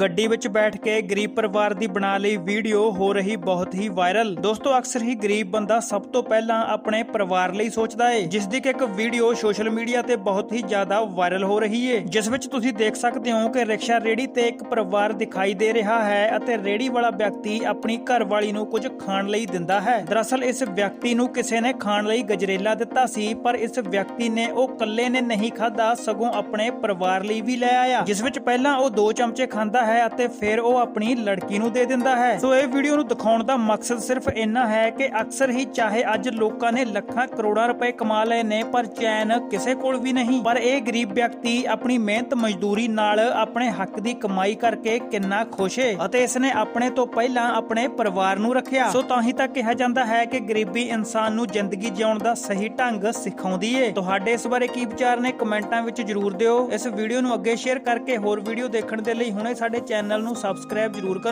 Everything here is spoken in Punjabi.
ਗੱਡੀ ਵਿੱਚ ਬੈਠ ਕੇ ਗਰੀਬ ਪਰਿਵਾਰ ਦੀ ਬਣਾ ਲਈ ਵੀਡੀਓ ਹੋ ਰਹੀ ਬਹੁਤ ਹੀ ਵਾਇਰਲ। ਦੋਸਤੋ, ਅਕਸਰ ਹੀ ਗਰੀਬ ਬੰਦਾ ਸਭ ਤੋਂ ਪਹਿਲਾਂ ਆਪਣੇ ਪਰਿਵਾਰ ਲਈ ਸੋਚਦਾ ਏ, ਜਿਸ ਦੀ ਕਿ ਇੱਕ ਵੀਡੀਓ ਸੋਸ਼ਲ ਮੀਡੀਆ ਤੇ ਬਹੁਤ ਹੀ ਜ਼ਿਆਦਾ ਵਾਇਰਲ ਹੋ ਰਹੀ ਏ, ਜਿਸ ਵਿੱਚ ਤੁਸੀਂ ਦੇਖ ਸਕਦੇ ਹੋ ਕਿ ਰਿਕਸ਼ਾ ਰੇੜੀ ਤੇ ਇੱਕ ਪਰਿਵਾਰ ਦਿਖਾਈ ਦੇ ਰਿਹਾ ਹੈ ਅਤੇ ਰੇੜੀ ਵਾਲਾ ਵਿਅਕਤੀ ਆਪਣੀ ਘਰਵਾਲੀ ਨੂੰ ਕੁਝ ਖਾਣ ਲਈ ਦਿੰਦਾ ਹੈ। ਦਰਅਸਲ, ਇਸ ਵਿਅਕਤੀ ਨੂੰ ਕਿਸੇ ਨੇ ਖਾਣ ਲਈ ਗਜਰੇਲਾ ਦਿੱਤਾ ਸੀ, ਪਰ ਇਸ ਵਿਅਕਤੀ ਨੇ ਉਹ ਇਕੱਲੇ ਨੇ ਨਹੀਂ ਖਾਦਾ ਸਗੋਂ ਆਪਣੇ ਪਰਿਵਾਰ ਲਈ ਵੀ ਲੈ ਆਇਆ, ਜਿਸ ਵਿੱਚ ਪਹਿਲਾਂ ਉਹ ਦੋ ਚਮਚੇ ਖਾਂਦਾ ਹੈ ਅਤੇ ਫਿਰ ਉਹ ਆਪਣੀ ਲੜਕੀ ਨੂੰ ਦੇ ਦਿੰਦਾ ਹੈ। ਸੋ ਇਹ ਵੀਡੀਓ ਨੂੰ ਦਿਖਾਉਣ ਦਾ ਮਕਸਦ ਸਿਰਫ ਇੰਨਾ ਹੈ ਕਿ ਅਕਸਰ ਹੀ ਚਾਹੇ ਅੱਜ ਲੋਕਾਂ ਨੇ ਲੱਖਾਂ ਕਰੋੜਾਂ ਰੁਪਏ ਕਮਾ ਲਏ ਨੇ, ਪਰ ਚੈਨ ਕਿਸੇ ਕੋਲ ਵੀ ਨਹੀਂ। ਪਰ ਇਹ ਗਰੀਬ ਵਿਅਕਤੀ ਆਪਣੀ ਮਿਹਨਤ ਮਜ਼ਦੂਰੀ ਨਾਲ ਆਪਣੇ ਹੱਕ ਦੀ ਕਮਾਈ ਕਰਕੇ ਕਿੰਨਾ ਖੁਸ਼ ਹੈ ਅਤੇ ਇਸ ਨੇ ਆਪਣੇ ਤੋਂ ਪਹਿਲਾਂ ਆਪਣੇ ਪਰਿਵਾਰ ਨੂੰ ਰੱਖਿਆ। ਸੋ ਤਾਂ ਹੀ ਤਾਂ ਕਿਹਾ ਜਾਂਦਾ ਹੈ ਕਿ ਗਰੀਬੀ ਇਨਸਾਨ ਨੂੰ ਜ਼ਿੰਦਗੀ ਜਿਉਣ ਦਾ ਸਹੀ ਢੰਗ ਸਿਖਾਉਂਦੀ ਏ। ਤੁਹਾਡੇ ਇਸ ਬਾਰੇ ਕੀ ਵਿਚਾਰ ਨੇ? ਕਮੈਂਟਾਂ ਵਿੱਚ ਜਰੂਰ ਦਿਓ। ਇਸ ਵੀਡੀਓ ਨੂੰ ਅੱਗੇ ਸ਼ੇਅਰ ਕਰਕੇ ਹੋਰ ਵੀਡੀਓ ਦੇਖਣ ਦੇ ਲਈ ਹੁਣੇ ਸਾਡੇ ਸਾਡੇ ਚੈਨਲ ਨੂੰ ਸਬਸਕ੍ਰਾਈਬ ਜਰੂਰ ਕਰੋ।